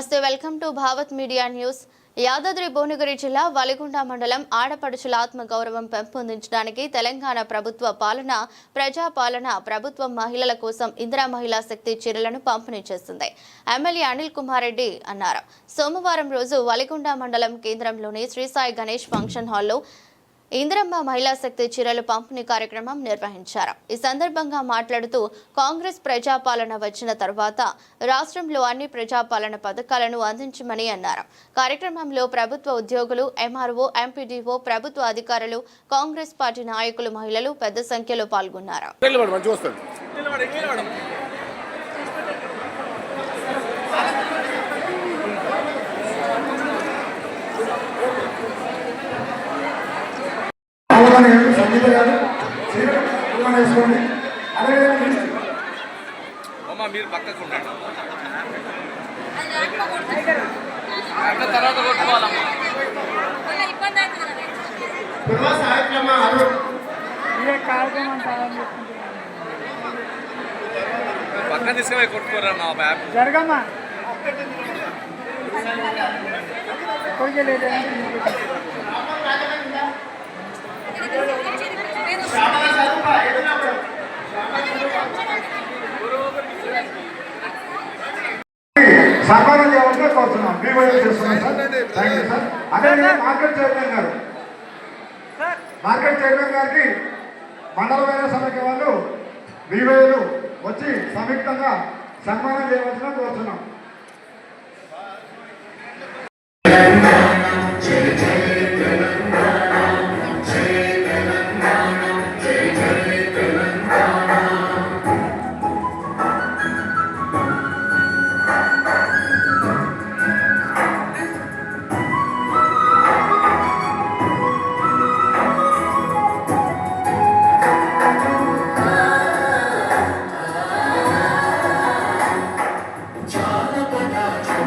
నమస్తే welcome to Bhavath media news. Yadadri Bhuvanagiri జిల్లా వలిగొండ మండలం ఆడపడుచుల ఆత్మగౌరవం పెంపొందించడానికి తెలంగాణ ప్రభుత్వ పాలన ప్రజాపాలన ప్రభుత్వం మహిళల కోసం ఇందిరా మహిళా శక్తి చీరలను పంపిణీ చేస్తుంది. ఎమ్మెల్యే అనిల్ కుమార్ రెడ్డి అన్నారు. సోమవారం రోజు వలిగొండ మండలం కేంద్రంలోని శ్రీసాయి గణేష్ ఫంక్షన్ హాల్లో ఇందిరమ్మ మహిళా శక్తి చీరలు పంపిణీ కార్యక్రమం నిర్వహించారు. ఈ సందర్భంగా మాట్లాడుతూ కాంగ్రెస్ ప్రజాపాలన వచ్చిన తర్వాత రాష్ట్రంలో అన్ని ప్రజాపాలన పథకాలను అందించమని అన్నారు. కార్యక్రమంలో ప్రభుత్వ ఉద్యోగులు ఎంఆర్ఓ ఎంపీడీఓ ప్రభుత్వ అధికారులు కాంగ్రెస్ పార్టీ నాయకులు మహిళలు పెద్ద సంఖ్యలో పాల్గొన్నారు. అవగాహన గారు సంగీత గారు వేసుకోండి. అదేవిధంగా మీరు పక్కకు తర్వాత కొట్టుకోవాలమ్మా. సాహిత్యమ్మ అరుణ్. ఇదే కార్యక్రమం సాయం చేసుకుంటున్నాను పక్క తీసుకుపోయి కొట్టుకోరమ్మా బ్యాగ్ జరగమ్మా. ఎక్కడికి లేదు సన్మానం చేయవలసిన కోరుతున్నాం? మీ వైపు చేస్తున్నాం సార్. థ్యాంక్ యూ సార్ అదేవిధంగా మార్కెట్ చైర్మన్ గారు. మార్కెట్ చైర్మన్ గారికి మండల వైద్య సమైక్య వాళ్ళు బీవైలు వచ్చి సంయుక్తంగా సన్మానం చేయవలసిన కోరుతున్నాం.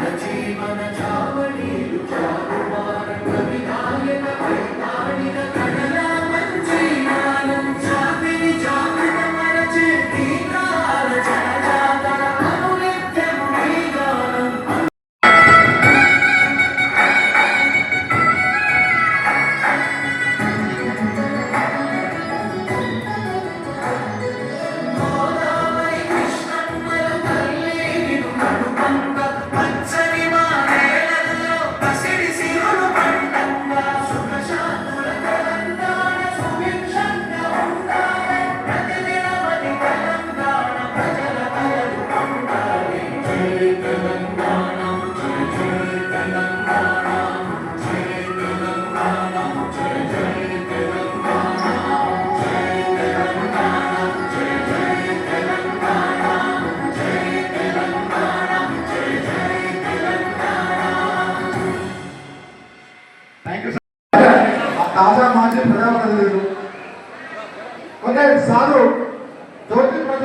థ్యాంక్ యూ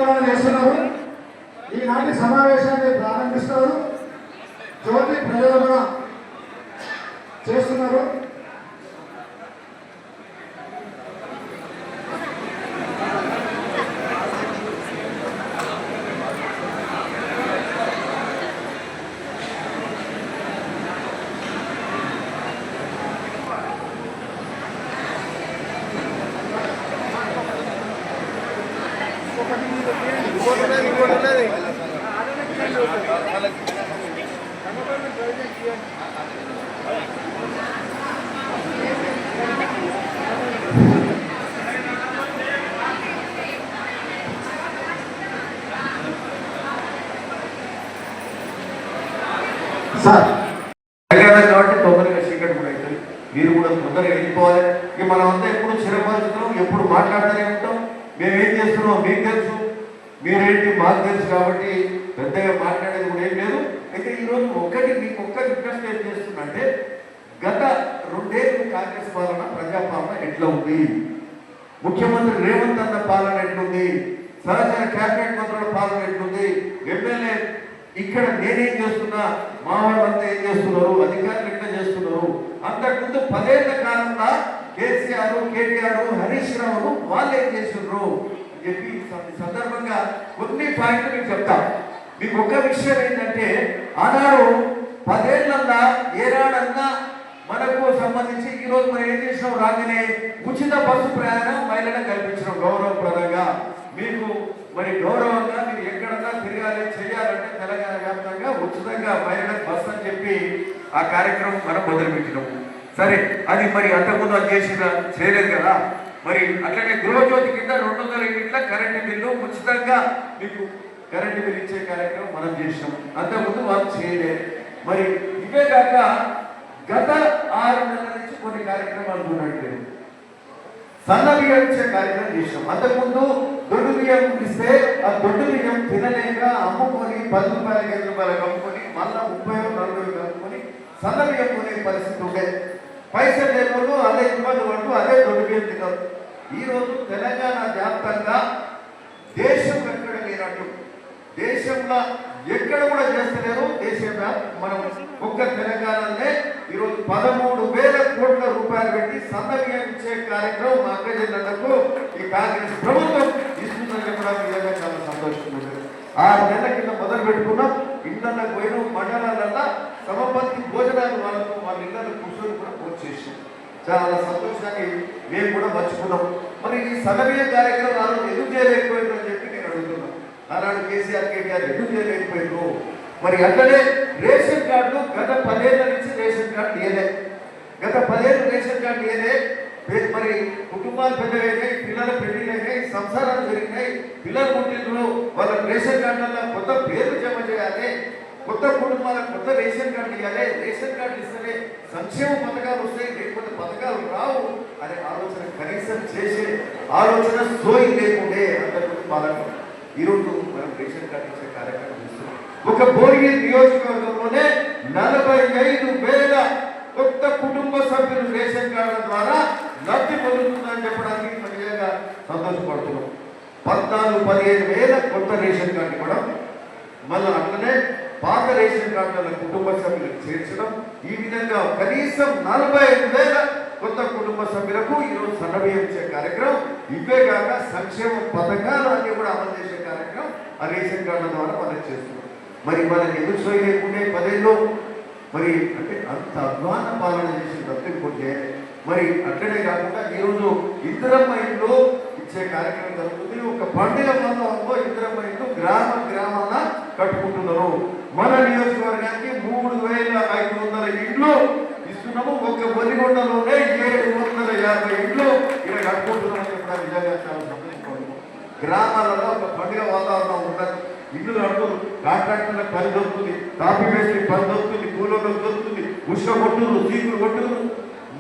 జ్యోతి చేస్తున్నారు. ఈనాటి సమావేశాన్ని ప్రారంభిస్తారు జ్యోతి ప్రయోజన చేస్తున్నారు. సార్ కాబట్టి తొందరగా చీకటి కూడా అవుతుంది మీరు కూడా తొందరగా వెళ్ళిపోవాలి. ఇక మనం అంతా ఎప్పుడు చిరపరిచితం ఎప్పుడు మాట్లాడుతూనే ఉంటాం. మేము ఏం చేస్తున్నాం మీకు తెలుసు. మీరేంటి మాకు తెలుసు కాబట్టి పెద్దగా మాట్లాడేది కూడా ఏం లేదు. అయితే ఈరోజు ఒక్కటి మీకు ఒక్క రిక్వెస్ట్ ఏం చేస్తుందంటే అంటే గత రెండేళ్ళు కాంగ్రెస్ పాలన ప్రజాపాలన ఎట్లా ఉంది? ముఖ్యమంత్రి రేవంత్ అన్న పాలన ఎట్లుంది? సహచర కేబినెట్ మంత్రుల పాలన ఎట్లుంది? ఎమ్మెల్యే ఇక్కడ నేనేం చేస్తున్నా మా వాళ్ళంతా ఏం చేస్తున్నారు? అధికారులు ఎట్లా చేస్తున్నారు? అంతకుముందు పదేళ్ళ కాలంలో కేసీఆర్ కేటీఆర్ హరీష్ రావు వాళ్ళు ఏం చేస్తున్నారు అని చెప్పి సందర్భంగా కొన్ని పాయింట్లు మీకు చెప్తాను మీకు ఒక విషయం ఏంటంటే ఆనాడు పదేళ్ళల్లా ఏనాడన్నా మనకు సంబంధించి ఈ రోజు మనం ఏం చేసినాం? రాగానే ఉచిత బస్సు ప్రయాణం మహిళలకు కల్పించడం గౌరవప్రదంగా మీకు మరి గౌరవంగా మీరు ఎక్కడన్నా తిరగాలి చేయాలంటే తెలంగాణ వ్యాప్తంగా ఉచితంగా మహిళలకు బస్సు అని చెప్పి ఆ కార్యక్రమం మనం మొదలుపెట్టినాం. సరే అది మరి అంతకుముందు అది చేసిన చేయలేదు కదా? మరి అట్లనే గృహజ్యోతి కింద రెండు వందల యూనిట్ల కరెంటు బిల్లు ఉచితంగా మీకు కరెంటు బిల్ ఇచ్చే కార్యక్రమం మనం చేసినాం అంతకుముందు వాళ్ళు చేయలేదు. మరి ఇవే కాక గత ఆరు నెలల నుంచి కొన్ని కార్యక్రమాలు చూడండి సన్న బియ్యం ఇచ్చే కార్యక్రమం చేసినాం అంతకుముందు దొడ్డు బియ్యం ఇస్తే ఆ దొడ్డు బియ్యం తినలేక అమ్ముకొని పది రూపాయలకి ఐదు రూపాయలకు అమ్ముకొని మళ్ళా ముప్పై నలభై అమ్ముకొని సన్న బియ్యం కొనే పరిస్థితి ఉండే. పైసలు లేకుండా అదే ఇబ్బంది పడుతూ అదే దొడ్డు బియ్యం తిన్నారు ఈ రోజు తెలంగాణ వ్యాప్తంగా దేశం దేశంలో ఎక్కడ కూడా చేస్తలేరు. దేశంలో మనం ఒక్క తెలంగాణలోనే ఈరోజు పదమూడు వేల కోట్ల రూపాయలు పెట్టి సందర్భించే ఇచ్చే కార్యక్రమం మా అక్క జిల్లాలకు ఈ కాంగ్రెస్ ప్రభుత్వం ఇస్తుందని చెప్పడానికి నిజంగా చాలా సంతోషంగా ఉంది ఆరు నెలల కింద మొదలు పెట్టుకున్నాం. ఇళ్ళకు పోయిన. మండలాలల్లో సమపత్తి భోజనాలు వాళ్ళకు వాళ్ళ ఇళ్ళలో కూర్చొని కూడా పూర్తి చేసాం చాలా సంతోషాన్ని మేము కూడా మర్చిపోతాం. మరి ఈ సమయ కార్యక్రమం ఆ ఎందుకు చేయలేకపోయిందో అని చెప్పి నేను అడుగుతున్నాను ఆనాడు కేసీఆర్ కేటీఆర్ ఎందుకు చేయలేకపోయిండ్రు మరి అట్లనే రేషన్ కార్డు గత పదేళ్ళ నుంచి రేషన్ కార్డు ఇయలే గత పదేళ్ళు రేషన్ కార్డు ఇయలే మరి కుటుంబాలు పెద్దవైనాయి పిల్లల పెళ్ళిళ్ళైనాయి సంసారాలు జరిగినాయి. పిల్లలు పుట్టిండ్రు వాళ్ళ రేషన్ కార్డులలో కొత్త పేర్లు జమ చేయాలి. కొత్త కుటుంబాలకు కొత్త రేషన్ కార్డు ఇవ్వాలి రేషన్ కార్డు ఇస్తేనే సంక్షేమ పథకాలు వస్తాయి లేకపోతే పథకాలు రావు అనే ఆలోచన కనీసం చేసే ఆలోచన సోయి లేకుండే అంత కుటుంబాలకు. ఈరోజు మనం రేషన్ కార్డు ఇచ్చే కార్యక్రమం ఒక బోరిగి నియోజకవర్గంలోనే నలభై ఐదు వేల కొత్త కుటుంబ సభ్యులు రేషన్ కార్డు ద్వారా లబ్ధి పొందుతుందని చెప్పడానికి నిజంగా సంతోషపడుతున్నాం. పద్నాలుగు పదిహేను వేల కొత్త రేషన్ కార్డు ఇవ్వడం మళ్ళీ అట్లనే పాత రేషన్ కార్డుల కుటుంబ సభ్యులకు చేర్చడం ఈ విధంగా కనీసం నలభై ఐదు వేల కొత్త కుటుంబ సభ్యులకు ఈరోజు సన్నబియ్యం ఇచ్చే కార్యక్రమం. ఇవే కాక సంక్షేమ పథకాలు అన్ని కూడా అమలు చేసే కార్యక్రమం ఆ రేషన్ కార్డుల ద్వారా మనం చేస్తున్నాం. మరి మనకి ఎందుకు సోయి లేకుండే పదేళ్ళు? మరి అంటే అంత అధ్వాన పాలన చేసిన తప్ప మరి అట్లనే కాకుండా ఈరోజు ఇద్దరమ్మ ఇంట్లో ఇచ్చే కార్యక్రమం జరుగుతుంది. ఒక పండుగ మందంలో ఇద్దరమ్మ ఇంట్లో గ్రామ గ్రామాన కట్టుకుంటున్నారు. మన నియోజకవర్గానికి మూడు వేల ఐదు వందల ఇండ్లు ఇస్తున్నాము. ఒక బొలిగొండలోనే ఏడు వందల యాభై ఇండ్లు ఇక్కడ కట్టుకుంటున్నామని చెప్పడం నిజంగా చాలా సంతోషపడుతున్నాం గ్రామాలలో ఒక పండుగ వాతావరణం ఉండదు ఇల్లు అంటూ కాంట్రాక్టర్లకు పని దొరుకుతుంది కాపీ మేస్త్రి పని దొరుకుతుంది కూలోళ్ళకు దొరుకుతుంది ఉష్ణ కొట్టురు సీకులు కొట్టురు.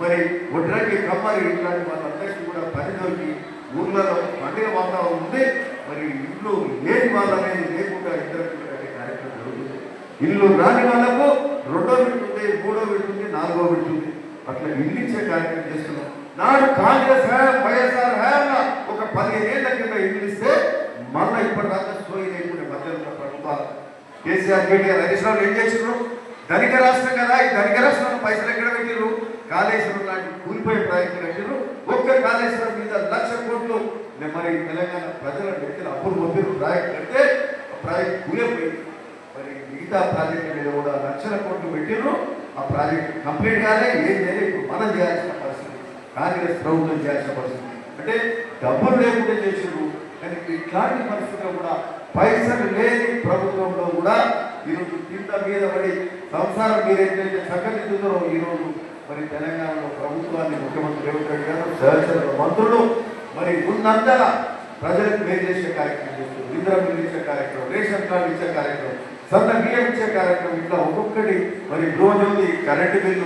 మరి ఒడ్రాకి కమ్మరి ఇట్లాంటి వాళ్ళందరికీ కూడా పని దొరికి ఊర్లలో పండుగ వాతావరణం ఉంది మరి ఇల్లు లేని వాళ్ళనేది లేకుండా ఇద్దరు కార్యక్రమం జరుగుతుంది. ఇల్లు రాని వాళ్ళకు రెండో విడుతుంది మూడో విడుతుంది నాలుగో విడుతుంది అట్లా ఇల్లు ఇచ్చే కార్యక్రమం చేస్తున్నాం. నాడు కాంగ్రెస్ హయాం వైఎస్ఆర్ హయాంలో ఒక పదిహేను ఏళ్ళ కింద ఇల్లు ఇప్పటిదాకా సోయి లేకుండా మధ్యలో ఉన్న ప్రభుత్వాలు. కేసీఆర్ కేటీఆర్ హరీష్ రావు ఏం చేసిండ్రు? ధనిక రాష్ట్రం కదా ఈ ధనిక రాష్ట్రంలో పైసలు ఎక్కడ పెట్టిర్రు? కాళేశ్వరం లాంటి కూలిపోయే ప్రాజెక్టులు కట్టిర్రు ఒక్క కాళేశ్వరం మీద లక్ష కోట్లు. మరి తెలంగాణ ప్రజల వ్యక్తులు అప్పులు పొందిరు ప్రాజెక్ట్ కడితే ఆ ప్రాజెక్ట్ కూలిపోయింది మరి మిగతా ప్రాజెక్టు మీద కూడా లక్షల కోట్లు పెట్టిర్రు. ఆ ప్రాజెక్ట్ కంప్లీట్ కాలే. ఏం చేయలేదు ఇప్పుడు మనం చేయాల్సిన పరిస్థితి. కాంగ్రెస్ ప్రభుత్వం చేయాల్సిన పరిస్థితి. అంటే డబ్బులు లేకుండా చేసిండ్రు. కానీ ఇట్లాంటి పరిస్థితుల్లో కూడా పైసలు లేని ప్రభుత్వంలో కూడా ఈరోజు కింద మీద పడి సంసారం మీరు ఎట్లయితే చక్కదిద్దుతారో ఈరోజు మరి తెలంగాణలో ప్రభుత్వాన్ని ముఖ్యమంత్రి రేవంత్ రెడ్డి గారు సహచర మంత్రులు మరి ఉన్నంతగా ప్రజలకు మేలు చేసే కార్యక్రమం చేస్తారు ఇంద్రం బిల్లు ఇచ్చే కార్యక్రమం రేషన్ కార్డు ఇచ్చే కార్యక్రమం సన్న బియ్యం ఇచ్చే కార్యక్రమం ఇట్లా ఒక్కొక్కటి మరి రోజు కరెంటు బిల్లు